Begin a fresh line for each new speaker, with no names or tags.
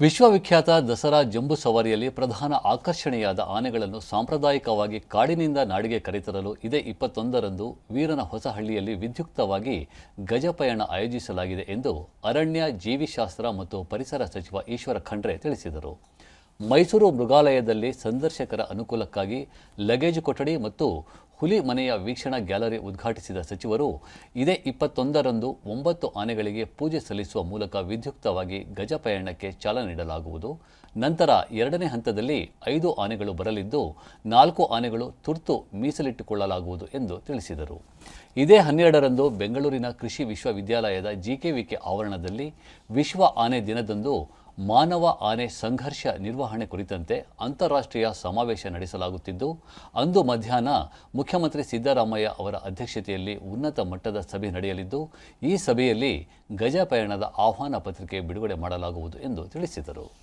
ವಿಶ್ವವಿಖ್ಯಾತ ದಸರಾ ಜಂಬು ಸವಾರಿಯಲ್ಲಿ ಪ್ರಧಾನ ಆಕರ್ಷಣೆಯಾದ ಆನೆಗಳನ್ನು ಸಾಂಪ್ರದಾಯಿಕವಾಗಿ ಕಾಡಿನಿಂದ ನಾಡಿಗೆ ಕರೆತರಲು ಇದೇ ಇಪ್ಪತ್ತೊಂದರಂದು ವೀರನ ಹೊಸಹಳ್ಳಿಯಲ್ಲಿ ವಿದ್ಯುಕ್ತವಾಗಿ ಗಜಪಯಣ ಆಯೋಜಿಸಲಾಗಿದೆ ಎಂದು ಅರಣ್ಯ ಜೀವಿಶಾಸ್ತ್ರ ಮತ್ತು ಪರಿಸರ ಸಚಿವ ಈಶ್ವರ ಖಂಡ್ರೆ ತಿಳಿಸಿದರು. ಮೈಸೂರು ಮೃಗಾಲಯದಲ್ಲಿ ಸಂದರ್ಶಕರ ಅನುಕೂಲಕ್ಕಾಗಿ ಲಗೇಜ್ ಕೊಠಡಿ ಮತ್ತು ಹುಲಿ ಮನೆಯ ವೀಕ್ಷಣಾ ಗ್ಯಾಲರಿ ಉದ್ಘಾಟಿಸಿದ ಸಚಿವರು, ಇದೇ ಇಪ್ಪತ್ತೊಂದರಂದು ಒಂಬತ್ತು ಆನೆಗಳಿಗೆ ಪೂಜೆ ಸಲ್ಲಿಸುವ ಮೂಲಕ ವಿದ್ಯುಕ್ತವಾಗಿ ಗಜಪಯಣಕ್ಕೆ ಚಾಲನೆ ನೀಡಲಾಗುವುದು. ನಂತರ ಎರಡನೇ ಹಂತದಲ್ಲಿ ಐದು ಆನೆಗಳು ಬರಲಿದ್ದು, ನಾಲ್ಕು ಆನೆಗಳು ತುರ್ತು ಮೀಸಲಿಟ್ಟುಕೊಳ್ಳಲಾಗುವುದು ಎಂದು ತಿಳಿಸಿದರು. ಇದೇ ಹನ್ನೆರಡರಂದು ಬೆಂಗಳೂರಿನ ಕೃಷಿ ವಿಶ್ವವಿದ್ಯಾಲಯದ ಜಿಕೆವಿಕೆ ಆವರಣದಲ್ಲಿ ವಿಶ್ವ ಆನೆ ದಿನದಂದು ಮಾನವ ಆನೆ ಸಂಘರ್ಷ ನಿರ್ವಹಣೆ ಕುರಿತಂತೆ ಅಂತಾರಾಷ್ಟ್ರೀಯ ಸಮಾವೇಶ ನಡೆಸಲಾಗುತ್ತಿದ್ದು, ಅಂದು ಮಧ್ಯಾಹ್ನ ಮುಖ್ಯಮಂತ್ರಿ ಸಿದ್ದರಾಮಯ್ಯ ಅವರ ಅಧ್ಯಕ್ಷತೆಯಲ್ಲಿ ಉನ್ನತ ಮಟ್ಟದ ಸಭೆ ನಡೆಯಲಿದ್ದು, ಈ ಸಭೆಯಲ್ಲಿ ಗಜಪಯಣದ ಆಹ್ವಾನ ಪತ್ರಿಕೆ ಬಿಡುಗಡೆ ಮಾಡಲಾಗುವುದು ಎಂದು ತಿಳಿಸಿದರು.